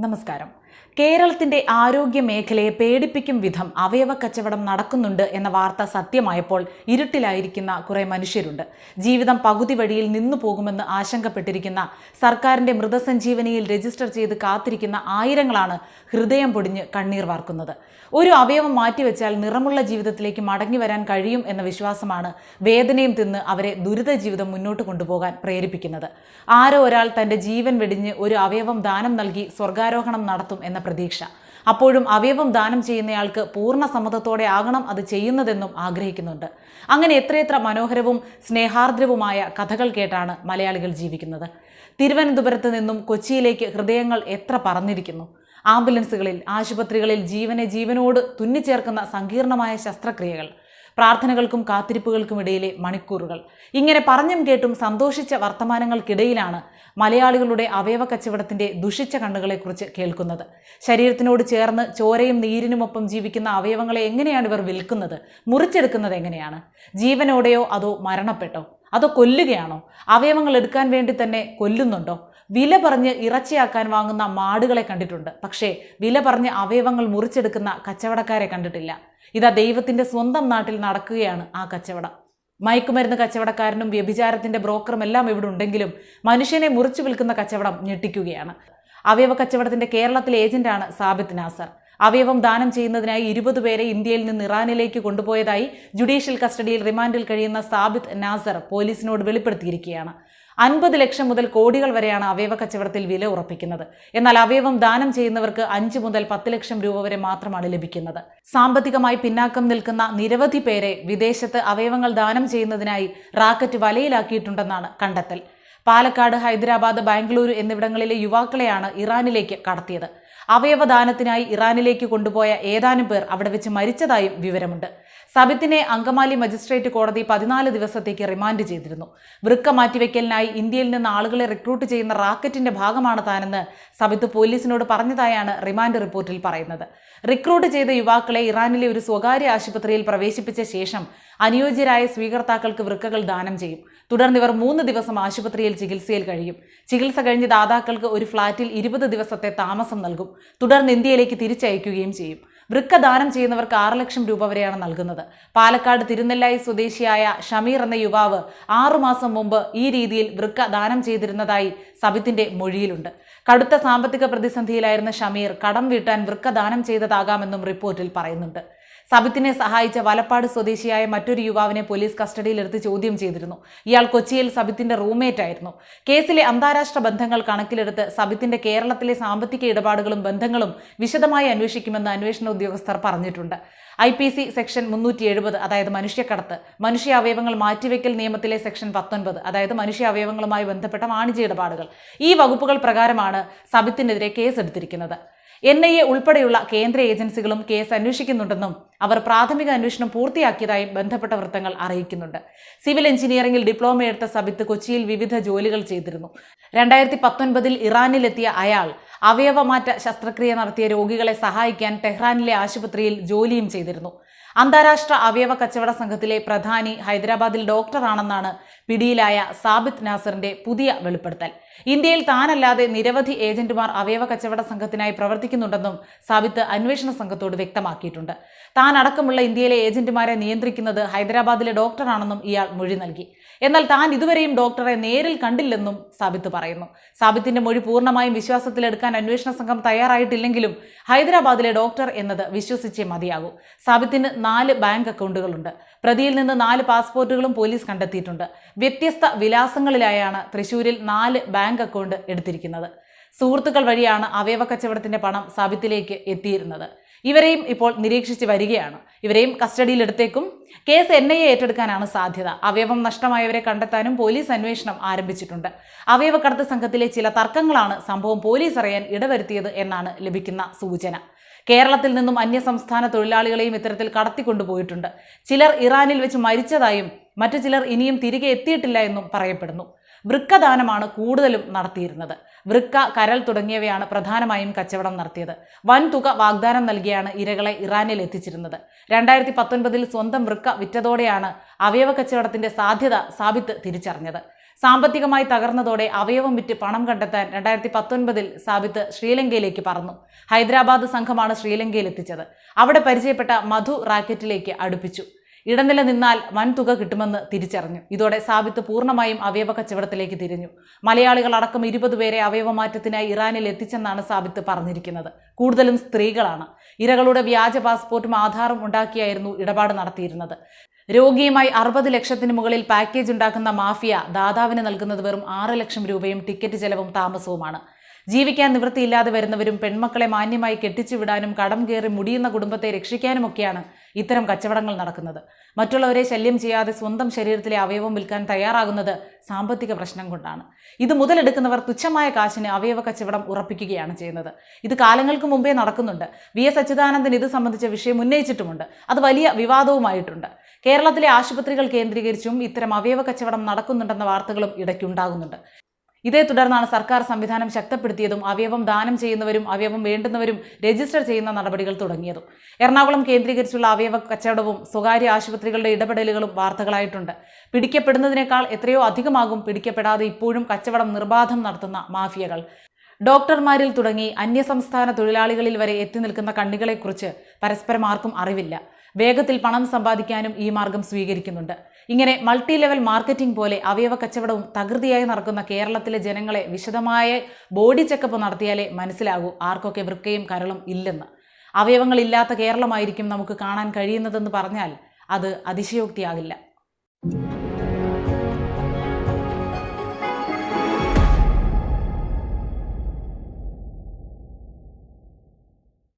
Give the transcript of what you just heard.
നമസ്കാരം കേരളത്തിന്റെ ആരോഗ്യ മേഖലയെ പേടിപ്പിക്കും വിധം അവയവ കച്ചവടം നടക്കുന്നുണ്ട് എന്ന വാർത്ത സത്യമായപ്പോൾ ഇരുട്ടിലായിരിക്കുന്ന കുറെ മനുഷ്യരുണ്ട്. ജീവിതം പകുതി വഴിയിൽ നിന്നു പോകുമെന്ന് ആശങ്കപ്പെട്ടിരിക്കുന്ന സർക്കാരിന്റെ മൃതസഞ്ജീവനിയിൽ രജിസ്റ്റർ ചെയ്ത് കാത്തിരിക്കുന്ന ആയിരങ്ങളാണ് ഹൃദയം പൊടിഞ്ഞ് കണ്ണീർ വാർക്കുന്നത്. ഒരു അവയവം മാറ്റിവെച്ചാൽ നിറമുള്ള ജീവിതത്തിലേക്ക് മടങ്ങി വരാൻ കഴിയും എന്ന വിശ്വാസമാണ് വേദനയും തിന്ന് അവരെ ദുരിത ജീവിതം മുന്നോട്ട് കൊണ്ടുപോകാൻ പ്രേരിപ്പിക്കുന്നത്. ആരോ ഒരാൾ തന്റെ ജീവൻ വെടിഞ്ഞ് ഒരു അവയവം ദാനം നൽകി സ്വർഗാരോഹണം നടത്തും എന്ന പ്രതീക്ഷ. അപ്പോഴും അവയവം ദാനം ചെയ്യുന്നയാൾക്ക് പൂർണ സമ്മതത്തോടെ ആകണം അത് ചെയ്യുന്നതെന്നും ആഗ്രഹിക്കുന്നുണ്ട്. അങ്ങനെ എത്രയെത്ര മനോഹരവും സ്നേഹാർദ്രവുമായ കഥകൾ കേട്ടാണ് മലയാളികൾ ജീവിക്കുന്നത്. തിരുവനന്തപുരത്ത് നിന്നും കൊച്ചിയിലേക്ക് ഹൃദയങ്ങൾ എത്ര പറന്നിരിക്കുന്നു. ആംബുലൻസുകളിൽ ആശുപത്രികളിൽ ജീവനെ ജീവനോട് തുന്നിച്ചേർക്കുന്ന സങ്കീർണമായ ശസ്ത്രക്രിയകൾ പ്രാർത്ഥനകൾക്കും കാത്തിരിപ്പുകൾക്കും ഇടയിലെ മണിക്കൂറുകൾ. ഇങ്ങനെ പറഞ്ഞും കേട്ടും സന്തോഷിച്ച വർത്തമാനങ്ങൾക്കിടയിലാണ് മലയാളികളുടെ അവയവ കച്ചവടത്തിന്റെ ദുഷിച്ച കണ്ണുകളെക്കുറിച്ച് കേൾക്കുന്നത്. ശരീരത്തിനോട് ചേർന്ന് ചോരയും നീരിനുമൊപ്പം ജീവിക്കുന്ന അവയവങ്ങളെ എങ്ങനെയാണ് ഇവർ വിൽക്കുന്നത്? മുറിച്ചെടുക്കുന്നത് എങ്ങനെയാണ്? ജീവനോടെയോ അതോ മരണപ്പെട്ടോ? അതോ കൊല്ലുകയാണോ? അവയവങ്ങൾ എടുക്കാൻ വേണ്ടി തന്നെ കൊല്ലുന്നുണ്ടോ? വില പറഞ്ഞ് ഇറച്ചിയാക്കാൻ വാങ്ങുന്ന മാടുകളെ കണ്ടിട്ടുണ്ട്. പക്ഷേ വില പറഞ്ഞ് അവയവങ്ങൾ മുറിച്ചെടുക്കുന്ന കച്ചവടക്കാരെ കണ്ടിട്ടില്ല. ഇതാ ദൈവത്തിന്റെ സ്വന്തം നാട്ടിൽ നടക്കുകയാണ് ആ കച്ചവടം. മയക്കുമരുന്ന് കച്ചവടക്കാരനും വ്യഭിചാരത്തിന്റെ ബ്രോക്കറും എല്ലാം ഇവിടെ ഉണ്ടെങ്കിലും മനുഷ്യനെ മുറിച്ചു വിൽക്കുന്ന കച്ചവടം ഞെട്ടിക്കുകയാണ്. അവയവ കച്ചവടത്തിന്റെ കേരളത്തിലെ ഏജന്റാണ് സാബിത് നാസർ. അവയവം ദാനം ചെയ്യുന്നതിനായി ഇരുപത് പേരെ ഇന്ത്യയിൽ നിന്ന് ഇറാനിലേക്ക് കൊണ്ടുപോയതായി ജുഡീഷ്യൽ കസ്റ്റഡിയിൽ റിമാൻഡിൽ കഴിയുന്ന സാബിത് നാസർ പോലീസിനോട് വെളിപ്പെടുത്തിയിരിക്കുകയാണ്. അൻപത് ലക്ഷം മുതൽ കോടികൾ വരെയാണ് അവയവ കച്ചവടത്തിൽ വില ഉറപ്പിക്കുന്നത്. എന്നാൽ അവയവം ദാനം ചെയ്യുന്നവർക്ക് അഞ്ച് മുതൽ പത്ത് ലക്ഷം രൂപ വരെ മാത്രമാണ് ലഭിക്കുന്നത്. സാമ്പത്തികമായി പിന്നാക്കം നിൽക്കുന്ന നിരവധി പേരെ വിദേശത്ത് അവയവങ്ങൾ ദാനം ചെയ്യുന്നതിനായി റാക്കറ്റ് വലയിലാക്കിയിട്ടുണ്ടെന്നാണ് കണ്ടെത്തൽ. പാലക്കാട് ഹൈദരാബാദ് ബാംഗ്ലൂരു എന്നിവിടങ്ങളിലെ യുവാക്കളെയാണ് ഇറാനിലേക്ക് കടത്തിയത്. അവയവദാനത്തിനായി ഇറാനിലേക്ക് കൊണ്ടുപോയ ഏതാനും പേർ അവിടെ വെച്ച് മരിച്ചതായും വിവരമുണ്ട്. സബിത്തിനെ അങ്കമാലി മജിസ്ട്രേറ്റ് കോടതി പതിനാല് ദിവസത്തേക്ക് റിമാൻഡ് ചെയ്തിരുന്നു. വൃക്ക മാറ്റിവെക്കലിനായി ഇന്ത്യയിൽ നിന്ന് ആളുകളെ റിക്രൂട്ട് ചെയ്യുന്ന റാക്കറ്റിന്റെ ഭാഗമാണ് താനെന്ന് സബിത്ത് പോലീസിനോട് പറഞ്ഞതായാണ് റിമാൻഡ് റിപ്പോർട്ടിൽ പറയുന്നത്. റിക്രൂട്ട് ചെയ്ത യുവാക്കളെ ഇറാനിലെ ഒരു സ്വകാര്യ ആശുപത്രിയിൽ പ്രവേശിപ്പിച്ച ശേഷം അനുയോജ്യരായ സ്വീകർത്താക്കൾക്ക് വൃക്കകൾ ദാനം ചെയ്യും. തുടർന്ന് ഇവർ മൂന്ന് ദിവസം ആശുപത്രിയിൽ ചികിത്സയിൽ കഴിയും. ചികിത്സ കഴിഞ്ഞ് ദാതാക്കൾക്ക് ഒരു ഫ്ളാറ്റിൽ ഇരുപത് ദിവസത്തെ താമസം നൽകും. തുടർന്ന് ഇന്ത്യയിലേക്ക് തിരിച്ചയക്കുകയും ചെയ്യും. വൃക്ക ദാനം ചെയ്യുന്നവർക്ക് ആറ് ലക്ഷം രൂപ വരെയാണ് നൽകുന്നത്. പാലക്കാട് തിരുനെല്ലായി സ്വദേശിയായ ഷമീർ എന്ന യുവാവ് ആറുമാസം മുമ്പ് ഈ രീതിയിൽ വൃക്ക ദാനം ചെയ്തിരുന്നതായി സബിത്തിന്റെ മൊഴിയിലുണ്ട്. കടുത്ത സാമ്പത്തിക പ്രതിസന്ധിയിലായിരുന്ന ഷമീർ കടം വീട്ടാൻ വൃക്ക ദാനം ചെയ്തതാകാമെന്നും റിപ്പോർട്ടിൽ പറയുന്നുണ്ട്. സബിത്തിനെ സഹായിച്ച വലപ്പാട് സ്വദേശിയായ മറ്റൊരു യുവാവിനെ പോലീസ് കസ്റ്റഡിയിലെടുത്ത് ചോദ്യം ചെയ്തിരുന്നു. ഇയാൾ കൊച്ചിയിൽ സബിത്തിന്റെ റൂംമേറ്റ് ആയിരുന്നു. കേസിലെ അന്താരാഷ്ട്ര ബന്ധങ്ങൾ കണക്കിലെടുത്ത് സബിത്തിന്റെ കേരളത്തിലെ സാമ്പത്തിക ഇടപാടുകളും ബന്ധങ്ങളും വിശദമായി അന്വേഷിക്കുമെന്ന് അന്വേഷണ ഉദ്യോഗസ്ഥർ പറഞ്ഞിട്ടുണ്ട്. ഐ പി സി സെക്ഷൻ മുന്നൂറ്റി എഴുപത് അതായത് മനുഷ്യക്കടത്ത് മനുഷ്യ അവയവങ്ങൾ മാറ്റിവെക്കൽ നിയമത്തിലെ സെക്ഷൻ പത്തൊൻപത് അതായത് മനുഷ്യ അവയവങ്ങളുമായി ബന്ധപ്പെട്ട വാണിജ്യ ഇടപാടുകൾ. ഈ വകുപ്പുകൾ പ്രകാരമാണ് സബിത്തിനെതിരെ കേസെടുത്തിരിക്കുന്നത്. എൻ ഐ എ ഉൾപ്പെടെയുള്ള കേന്ദ്ര ഏജൻസികളും കേസ് അന്വേഷിക്കുന്നുണ്ടെന്നും അവർ പ്രാഥമിക അന്വേഷണം പൂർത്തിയാക്കിയതായും ബന്ധപ്പെട്ട വൃത്തങ്ങൾ അറിയിക്കുന്നുണ്ട്. സിവിൽ എഞ്ചിനീയറിംഗിൽ ഡിപ്ലോമ എടുത്ത സബിത്ത് കൊച്ചിയിൽ വിവിധ ജോലികൾ ചെയ്തിരുന്നു. രണ്ടായിരത്തി പത്തൊൻപതിൽ ഇറാനിലെത്തിയ അയാൾ അവയവമാറ്റ ശസ്ത്രക്രിയ നടത്തിയ രോഗികളെ സഹായിക്കാൻ ടെഹ്റാനിലെ ആശുപത്രിയിൽ ജോലിയും ചെയ്തിരുന്നു. അന്താരാഷ്ട്ര അവയവ കച്ചവട സംഘത്തിലെ പ്രധാനി ഹൈദരാബാദിൽ ഡോക്ടറാണെന്നാണ് പിടിയിലായ സാബിത് നാസറിന്റെ പുതിയ വെളിപ്പെടുത്തൽ. ഇന്ത്യയിൽ താനല്ലാതെ നിരവധി ഏജന്റുമാർ അവയവ കച്ചവട സംഘത്തിനായി പ്രവർത്തിക്കുന്നുണ്ടെന്നും സാബിത്ത് അന്വേഷണ സംഘത്തോട് വ്യക്തമാക്കിയിട്ടുണ്ട്. താൻ അടക്കമുള്ള ഇന്ത്യയിലെ ഏജന്റുമാരെ നിയന്ത്രിക്കുന്നത് ഹൈദരാബാദിലെ ഡോക്ടറാണെന്നും ഇയാൾ മൊഴി നൽകി. എന്നാൽ താൻ ഇതുവരെയും ഡോക്ടറെ നേരിൽ കണ്ടില്ലെന്നും സാബിത്ത് പറയുന്നു. സാബിത്തിന്റെ മൊഴി പൂർണമായും വിശ്വാസത്തിലെടുക്കാൻ അന്വേഷണ സംഘം തയ്യാറായിട്ടില്ലെങ്കിലും ഹൈദരാബാദിലെ ഡോക്ടർ എന്നത് വിശ്വസിച്ചേ മതിയാകൂ. സാബിത്തിന് നാല് ബാങ്ക് അക്കൗണ്ടുകളുണ്ട്. പ്രതിയിൽ നിന്ന് നാല് പാസ്പോർട്ടുകളും പോലീസ് കണ്ടെത്തിയിട്ടുണ്ട്. വ്യത്യസ്ത വിലാസങ്ങളിലായാണ് തൃശൂരിൽ നാല് ബാങ്ക് അക്കൗണ്ട് എടുത്തിരിക്കുന്നത്. സുഹൃത്തുക്കൾ വഴിയാണ് അവയവ കച്ചവടത്തിന്റെ പണം സാബിത്തിലേക്ക് എത്തിയിരുന്നത്. ഇവരെയും ഇപ്പോൾ നിരീക്ഷിച്ച് വരികയാണ്. ഇവരെയും കസ്റ്റഡിയിലെടുത്തേക്കും. കേസ് എൻ ഐ എ ഏറ്റെടുക്കാനാണ് സാധ്യത. അവയവം നഷ്ടമായവരെ കണ്ടെത്താനും പോലീസ് അന്വേഷണം ആരംഭിച്ചിട്ടുണ്ട്. അവയവക്കടത്ത് സംഘത്തിലെ ചില തർക്കങ്ങളാണ് സംഭവം പോലീസ് അറിയാൻ ഇടവരുത്തിയത് എന്നാണ് ലഭിക്കുന്ന സൂചന. കേരളത്തിൽ നിന്നും അന്യസംസ്ഥാന തൊഴിലാളികളെയും ഇത്തരത്തിൽ കടത്തിക്കൊണ്ടുപോയിട്ടുണ്ട്. ചിലർ ഇറാനിൽ വെച്ച് മരിച്ചതായും മറ്റു ചിലർ ഇനിയും തിരികെ എത്തിയിട്ടില്ല എന്നും പറയപ്പെടുന്നു. വൃക്കദാനമാണ് കൂടുതലും നടത്തിയിരുന്നത്. വൃക്ക കരൽ തുടങ്ങിയവയാണ് പ്രധാനമായും കച്ചവടം നടത്തിയത്. വൻതുക വാഗ്ദാനം നൽകിയാണ് ഇരകളെ ഇറാനിൽ എത്തിച്ചിരുന്നത്. രണ്ടായിരത്തി പത്തൊൻപതിൽ സ്വന്തം വൃക്ക വിറ്റതോടെയാണ് അവയവ കച്ചവടത്തിന്റെ സാധ്യത സാബിത്ത് തിരിച്ചറിഞ്ഞത്. സാമ്പത്തികമായി തകർന്നതോടെ അവയവം വിറ്റ് പണം കണ്ടെത്താൻ രണ്ടായിരത്തി പത്തൊൻപതിൽ സാബിത്ത് ശ്രീലങ്കയിലേക്ക് പറന്നു. ഹൈദരാബാദ് സംഘമാണ് ശ്രീലങ്കയിൽ എത്തിച്ചത്. അവിടെ പരിചയപ്പെട്ട മധു റാക്കറ്റിലേക്ക് അടുപ്പിച്ചു. ഇടനില നിന്നാൽ വൻ തുക കിട്ടുമെന്ന് തിരിച്ചറിഞ്ഞു. ഇതോടെ സാബിത്ത് പൂർണമായും അവയവ കച്ചവടത്തിലേക്ക് തിരിഞ്ഞു. മലയാളികൾ അടക്കം ഇരുപത് പേരെ അവയവമാറ്റത്തിനായി ഇറാനിൽ എത്തിച്ചെന്നാണ് സാബിത്ത് പറഞ്ഞിരിക്കുന്നത്. കൂടുതലും സ്ത്രീകളാണ്. ഇരകളുടെ വ്യാജ പാസ്പോർട്ടും ആധാറും ഉണ്ടാക്കിയായിരുന്നു ഇടപാട് നടത്തിയിരുന്നത്. രോഗിയുമായി അറുപത് ലക്ഷത്തിന് മുകളിൽ പാക്കേജ് ഉണ്ടാക്കുന്ന മാഫിയ ദാതാവിന് നൽകുന്നത് വെറും ആറ് ലക്ഷം രൂപയും ടിക്കറ്റ് ചെലവും താമസവുമാണ്. ജീവിക്കാൻ നിവൃത്തിയില്ലാതെ വരുന്നവരും പെൺമക്കളെ മാന്യമായി കെട്ടിച്ചുവിടാനും കടം കയറി മുടിയുന്ന കുടുംബത്തെ രക്ഷിക്കാനുമൊക്കെയാണ് ഇത്തരം കച്ചവടങ്ങൾ നടക്കുന്നത്. മറ്റുള്ളവരെ ശല്യം ചെയ്യാതെ സ്വന്തം ശരീരത്തിലെ അവയവം വിൽക്കാൻ തയ്യാറാകുന്നത് സാമ്പത്തിക പ്രശ്നം കൊണ്ടാണ്. ഇത് മുതലെടുക്കുന്നവർ തുച്ഛമായ കാശിന് അവയവ കച്ചവടം ഉറപ്പിക്കുകയാണ് ചെയ്യുന്നത്. ഇത് കാലങ്ങൾക്ക് മുമ്പേ നടക്കുന്നുണ്ട്. വി എസ് അച്യുതാനന്ദൻ ഇത് സംബന്ധിച്ച വിഷയം ഉന്നയിച്ചിട്ടുമുണ്ട്. അത് വലിയ വിവാദവുമായിട്ടുണ്ട്. കേരളത്തിലെ ആശുപത്രികൾ കേന്ദ്രീകരിച്ചും ഇത്തരം അവയവ കച്ചവടം നടക്കുന്നുണ്ടെന്ന വാർത്തകളും ഇടയ്ക്കുണ്ടാകുന്നുണ്ട്. ഇതേ തുടർന്നാണ് സർക്കാർ സംവിധാനം ശക്തപ്പെടുത്തിയതും അവയവം ദാനം ചെയ്യുന്നവരും അവയവം വേണ്ടുന്നവരും രജിസ്റ്റർ ചെയ്യുന്ന നടപടികൾ തുടങ്ങിയതും. എറണാകുളം കേന്ദ്രീകരിച്ചുള്ള അവയവ കച്ചവടവും സ്വകാര്യ ആശുപത്രികളുടെ ഇടപെടലുകളും വാർത്തകളായിട്ടുണ്ട്. പിടിക്കപ്പെടുന്നതിനേക്കാൾ എത്രയോ അധികമാകും പിടിക്കപ്പെടാതെ ഇപ്പോഴും കച്ചവടം നിർബാധം നടത്തുന്ന മാഫിയകൾ. ഡോക്ടർമാരിൽ തുടങ്ങി അന്യസംസ്ഥാന തൊഴിലാളികളിൽ വരെ എത്തി നിൽക്കുന്ന കണ്ണികളെക്കുറിച്ച് പരസ്പരം ആർക്കും അറിവില്ല. വേഗത്തിൽ പണം സമ്പാദിക്കാനും ഈ മാർഗം സ്വീകരിക്കുന്നുണ്ട്. ഇങ്ങനെ മൾട്ടി ലെവൽ മാർക്കറ്റിംഗ് പോലെ അവയവ കച്ചവടവും തകൃതിയായി നടക്കുന്ന കേരളത്തിലെ ജനങ്ങളെ വിശദമായ ബോഡി ചെക്കപ്പ് നടത്തിയാലേ മനസ്സിലാകൂ ആർക്കൊക്കെ വൃക്കയും കരളും ഇല്ലെന്ന്. അവയവങ്ങളില്ലാത്ത കേരളമായിരിക്കും നമുക്ക് കാണാൻ കഴിയുന്നതെന്ന് പറഞ്ഞാൽ അത് അതിശയോക്തിയാകില്ല.